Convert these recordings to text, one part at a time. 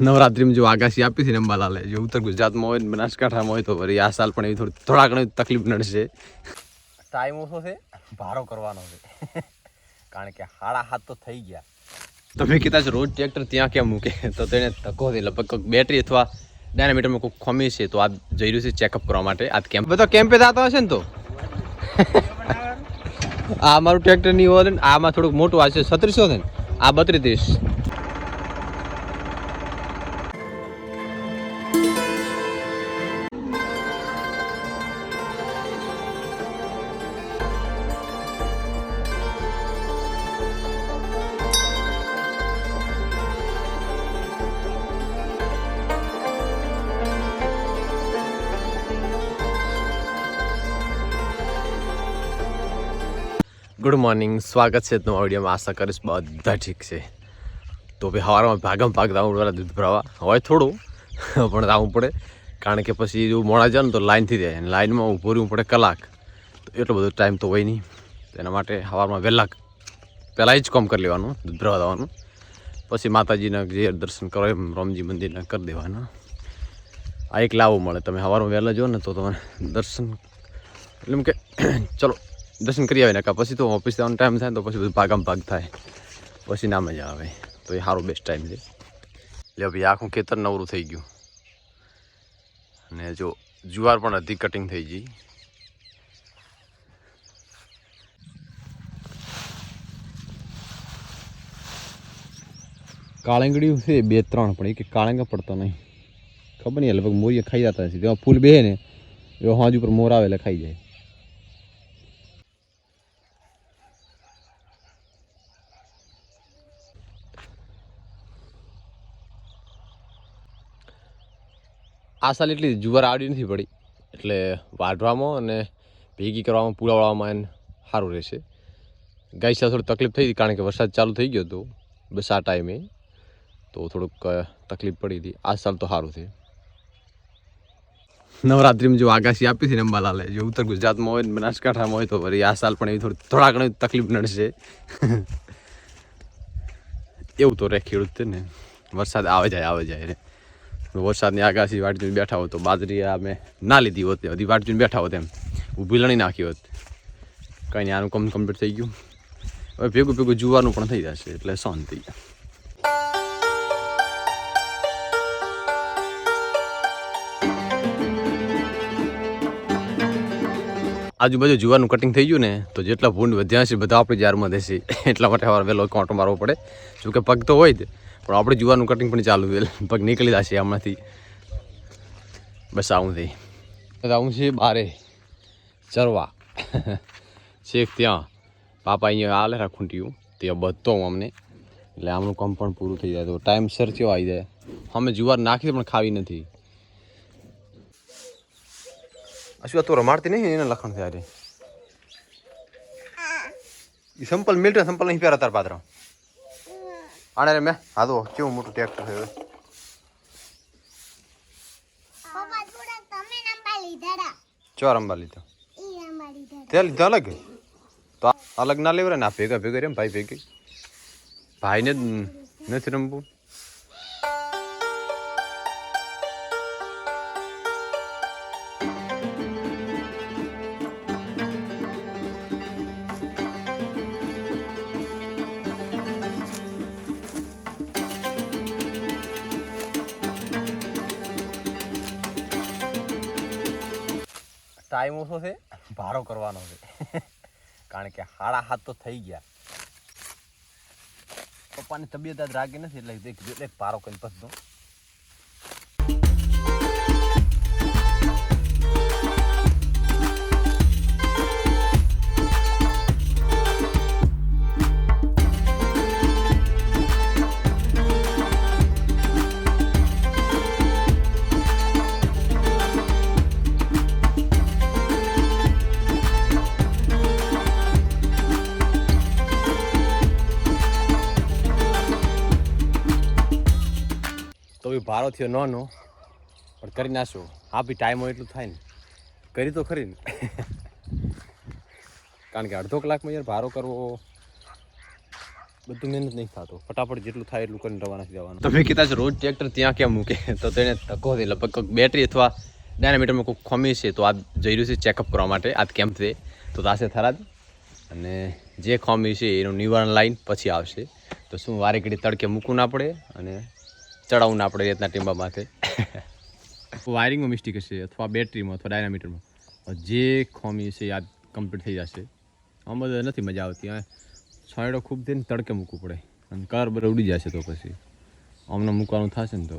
નવરાત્રીમાં જો આગાશી આપી હતી ને અંબાલાલે જો ઉત્તર ગુજરાતમાં હોય ને બનાસકાંઠામાં હોય તો વળી આ સાલ પણ એવી થોડી થોડા ઘણી તકલીફ નડશે. ટાઈમ ઓછો છે ભારો કરવાનો છે. કારણ કે હાડા હાથ તો થઈ ગયા. તમે કીધા છે રોજ ટ્રેક્ટર ત્યાં કેમ મૂકે? તો તેને ધક્કો થઈ લગભગ બેટરી અથવા ડાયનામીટરમાં કોઈ ખમી છે તો આ જઈ રહ્યું છે ચેકઅપ કરવા માટે. આ કેમ્પ બધો કેમ્પે જતો હશે ને તો? આ મારું ટ્રેક્ટર નહીં હોય ને આમાં થોડુંક મોટું આ છે છત્રીસો છે ને? આ બત્રીસ. ગુડ મોર્નિંગ સ્વાગત છે તમારા વિડીયોમાં આશા કરીશ બધા ઠીક છે. તો ભાઈ સવારમાં ભાગમ ભાગ વાળા દૂધ ભરાવા. હોય થોડું, પણ દાવું પડે. કારણ કે પછી જો મોડા જાય ને તો લાઇનથી જાય. અને લાઈનમાં ઊભું રહેવું પડે કલાક. તો એટલો બધો ટાઈમ તો હોય નહીં. એના માટે સવારમાં વહેલા પહેલાં જ કામ કરી લેવાનું, દૂધ ભરાવા દેવાનું પછી માતાજીના જે દર્શન કરો એમ, રામજી મંદિરના કરી દેવાના. આ એક લાવો મળે. તમે સવારમાં વહેલા જો ને તો તમે દર્શન એટલે કે, ચલો. દર્શન કરી આવે ને પછી તો ઓફિસ જવાનો ટાઈમ થાય તો પછી બધું ભાગામ ભાગ થાય પછી ના મજા આવે તો એ સારો બેસ્ટ ટાઈમ છે એટલે ભાઈ આખું ખેતર નવરું થઈ ગયું અને જો જુવાર પણ અધિક કટિંગ થઈ ગઈ કાળંગડી છે બે ત્રણ, પણ એક કાળંગા પડતો નહીં. ખબર નહીં, લગભગ મોરીએ ખાઈ જતા છે તેમાં ફૂલ બે ને, એવા હોજ ઉપર મોર આવે એટલે ખાઈ જાય. આ સાલ એટલી જુવાર આવડી નથી પડી. એટલે વાઢવામાં અને ભેગી કરવામાં પૂળાવવામાં એને સારું રહેશે. ગઈ સાલ થોડી તકલીફ થઈ હતી કારણ કે વરસાદ ચાલુ થઈ ગયો હતો બસ આ ટાઈમે. તો થોડુંક તકલીફ પડી હતી. આ સાલ તો સારું થયું નવરાત્રીમાં જો આગાશી આપી હતી ને અંબાલાલે, જો ઉત્તર ગુજરાતમાં હોય ને બનાસકાંઠામાં હોય તો વળી આ સાલ પણ એવી થોડી, થોડા ઘણી તકલીફ નડશે. એવું તો રહે ખેડૂત છે ને વરસાદ આવે જાય આવે જાય રે. વરસાદની આગાશી વાટ જોઈને બેઠા હોત તો બાજરી અમે ના લીધી હોત વાટ જોઈને બેઠા હોત એમ. ઊભી લણી નાખી હોત. કંઈ નહીં, આનું કમ કમ્પ્લીટ થઈ ગયું. હવે ભેગું ભેગું જુવાનું પણ થઈ જશે, એટલે શાંતિ આજુબાજુ જુવાનું કટિંગ થઈ ગયું ને, તો જેટલા ભૂંડ વધ્યા છે બધા આપણે જારમાં દેશે. એટલા માટે વહેલો કોંટો મારવો પડે. જો કે પગ તો હોય જ. પણ આપણે જુવાનું કટિંગ પણ ચાલુ છે. પગ નીકળી જશે હમણાંથી. બસ આવું થઈ આવું છે બારે. ચરવા. છેક ત્યાં. પાપા અહીંયા આલે રાખું ટ્યું ત્યાં બધતો હું અમને. એટલે આમનું કામ પણ પૂરું થઈ જાય. તો ટાઈમ સર આવી જાય? અમે જુવાર નાખી પણ ખાવી નથી. આ તો રમાડતી નહીં એને લખણ થયા રે એ સંપલ મિલ્ટ સંપલ નહીં પહેરા તાર પાત્ર આને મેં. હા તો કેવું મોટું ટ્રેક્ટર છે પપ્પા થોડા તમે નંબર લીધા તા. ચો રંબા લીધો? તા. લીધો અલગ? તો આ અલગ ના લેવરે ના ભેગા ભેગા રે ભાઈ ભેગી. ભાઈને નથી રમવું. ટાઈમ ઓછો છે, ભારો કરવાનો છે. કારણ કે હાડા હાથ તો થઈ ગયા. પપ્પાની તબિયત આજ રાગી નથી, એટલે દેખ એટલે પારો કરીને પછી ભારો થયો નાનો, પણ કરી નાખશો. હા બી ટાઈમ હોય એટલું થાય ને. કરી તો ખરી ને. કારણ કે અડધો કલાકમાં યાર ભારો કરવો, બધું મહેનત નહીં થતો. ફટાફટ જેટલું થાય એટલું કરીને રવાના થઈ જવાનું. તમે કીધા છે, રોજ ટ્રેક્ટર ત્યાં કેમ મૂકે? તો તેને ધક્કો થઈ લગભગ બેટરી અથવા ડાયનામીટરમાં કોઈ ખમી છે, તો આ જઈ રહ્યું છે ચેકઅપ કરવા માટે. આ કેમ્પ છે. તો તાસે થરાદ. અને જે ખમી છે, એનું નિવારણ લાઈન પછી આવશે. તો શું વારે ઘડી તડકે મૂકવું ના પડે? અને ચડાવવું ના પડે રીતના ટીંબા માથે. વાયરિંગમાં મિસ્ટેક હશે અથવા બેટરીમાં અથવા ડાયનામીટરમાં. જે ખોમી છે આ કમ્પ્લીટ થઈ જશે. આમાં તો નથી મજા આવતી છાંયડો ખૂબ થઈને તડકે મૂકવું પડે. અને કલર બરાબર ઉડી જશે તો પછી. અમને મૂકવાનું થશે ને તો.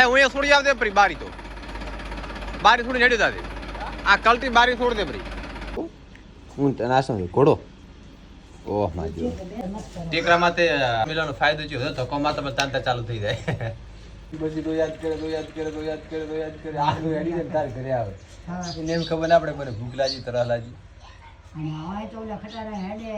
એ હું એ છોડી આવતે પરી બારી તો. બારી થોડી નડી દાદી આ કલટી બારી છોડ દે પરી હું તને આ ઘોડો? ઓહ માય જો ટેકરા માતે મિલાનો ફાયદો છે તો ધક્કો માથે પણ તાંતા ચાલુ થઈ જાય. પછી તો યાદ કરે તો યાદ કરે તો યાદ કરે તો યાદ કરે. આ તો એડી ને તાર ઘરે આવે. એને એમ ખબર ના પડે કોને ભૂખ લાગી તરહ લાજી અને હવે તો ઓલા ખટારા હેડે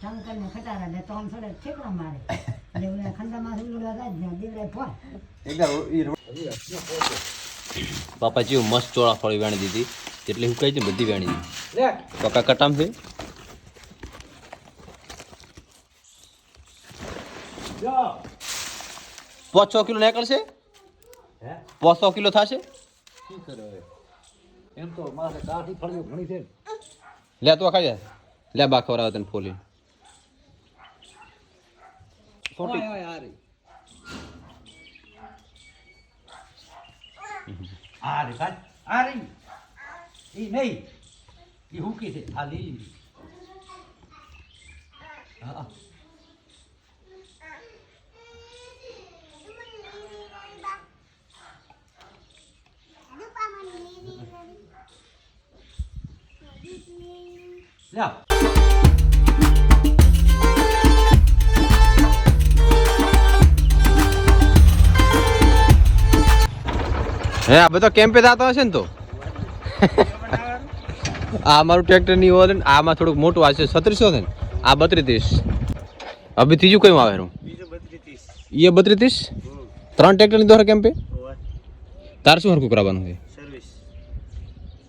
શંકર ને ખટારા ને તો આમ થોડે ઠેકડા મારે. એટલે ઓલા ખંડામાં સુધી રાજ ને દીવડે ફોન પાપા જેવું મસ્ત ચોળા ફળી વેણી દીધી. જેટલી હુકાઈ છે બધી વેણી દીધી. પકા કટામ છે. પાંચ છ કિલો નીકળશે? પાંચ છ કિલો થશે? એમ તો મારે કાઠી ફળીઓ ઘણી છે લે તો ખાઈ લે બા ખવડાવે તને ફોલી ઓય ઓય હારી હારી ભાઈ હારી ઈ નહીં. ઈ હુકી છે? આ લીલી હા. લ્યા. હે આ બધો કેમ્પે થતો હશે ને તો? આ મારું ટ્રેક્ટરની ને આમાં થોડુંક મોટું આ છે છત્રીસો છે ને આ બત્રીસ. ત્રીસ હવે ત્રીજું કયું આવે એનું? એ બત્રીસ? ત્રીસ ત્રણ ટ્રેક્ટરની દોરા કેમ્પે? તાર શું હરકું કરાવવાનું છે?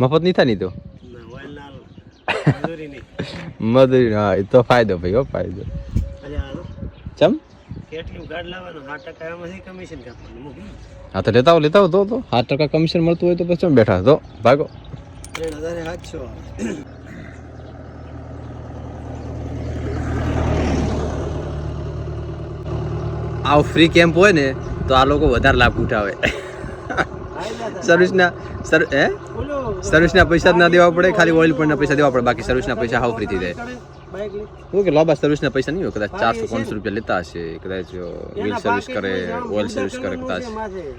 મફત નહીં થાય નહીં તો? મજૂરી હા એ તો ફાયદો ભાઈ હો ફાયદો. ચમ? કેટલું ગાડ લાવવાનું? સાત ટકા એમાંથી કમિશન કાપવાનું હા તો લેતા આવો લેતા આવો તો તો. સાત ટકા કમિશન મળતું હોય તો પછી બેઠા તો ભાગો. ત્રણ હજાર સાતસો આવો ફ્રી કેમ્પ હોય ને તો આ લોકો વધારે લાભ ઉઠાવે. સર્વિસના સર હે? સર્વિસના પૈસા જ ના દેવા પડે ખાલી ઓઇલ પણ પૈસા દેવા પડે બાકી સર્વિસના પૈસા હાવ ફ્રી થઈ જાય. લઈ. શું સર્વિસના પૈસા નહીં હોય કદાચ ચારસો પાંચસો રૂપિયા લેતા હશે કદાચ વ્હીલ સર્વિસ કરે ઓઇલ સર્વિસ કરે કદાચ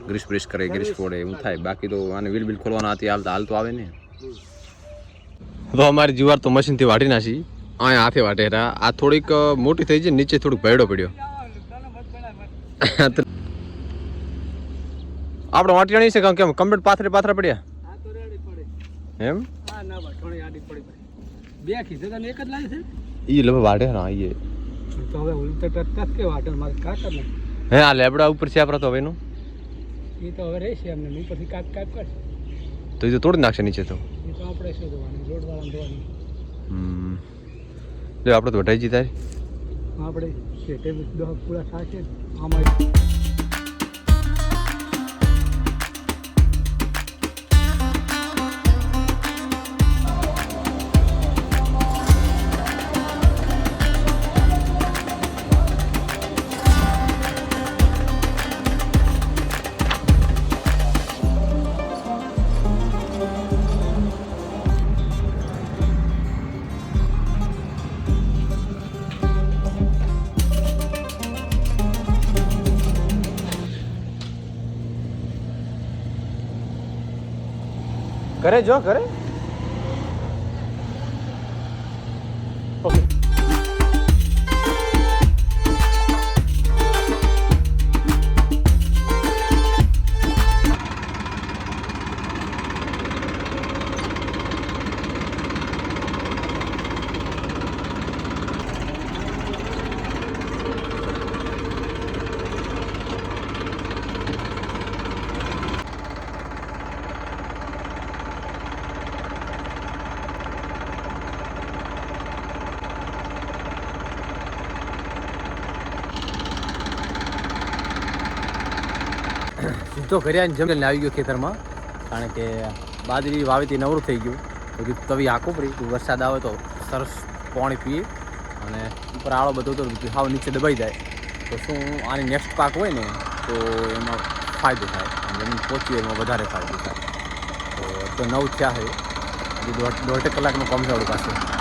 ગ્રીસ બ્રીસ કરે ગ્રીસ ફોડે એવું થાય. બાકી તો આને વ્હીલ બિલ ખોલવાના હતી હાલ તો હાલ તો આવે ને. તો અમારી જીવાર તો મશીનથી વાટી નાખી. અહીંયા હાથે વાટે હતા આ થોડીક મોટી થઈ છે નીચે થોડુંક ભેડો પડ્યો. આપણે વાટિયાણી છે કેમ કમ્પ્લીટ પાથરે પાથરા પડ્યા. એમ? ના પડી. બે ખીસે તને એક જ લાવી છે? ઈ લવ વાટે ના ઈ તો હવે તો ટચ કે વાટર મારે ને હે આ લેબડા ઉપર છે આપણા તો હવે એ તો હવે રહેશે એમને નહીં પછી કાપ કાપ કરશે. તો એ તો તોડી નાખશે નીચે તો. એ તો આપણે શું જોવાનું જોડવાળા જોવાનું. હમ. લે આપણે તો વઢાઈ જીતા આપણે શેઠે દહ પૂરા થશે ને આમાં કરે જો કરે. સીધો કર્યા ને જમીને આવી ગયો ખેતરમાં. કારણ કે બાજરી વાવેતી નવરું થઈ ગયું. બધું તવી આખું પડી. વરસાદ આવે તો સરસ પાણી પીએ. અને ઉપર આળો બધો તો હાવ નીચે દબાઈ જાય. તો શું આની નેક્સ્ટ પાક હોય ને, તો એમાં ફાયદો થાય. જમીન પહોંચી એમાં વધારે ફાયદો થાય. તો નવ થયા છે. દોઢ દોઢ કલાકનું કામ છે આપણી પાસે.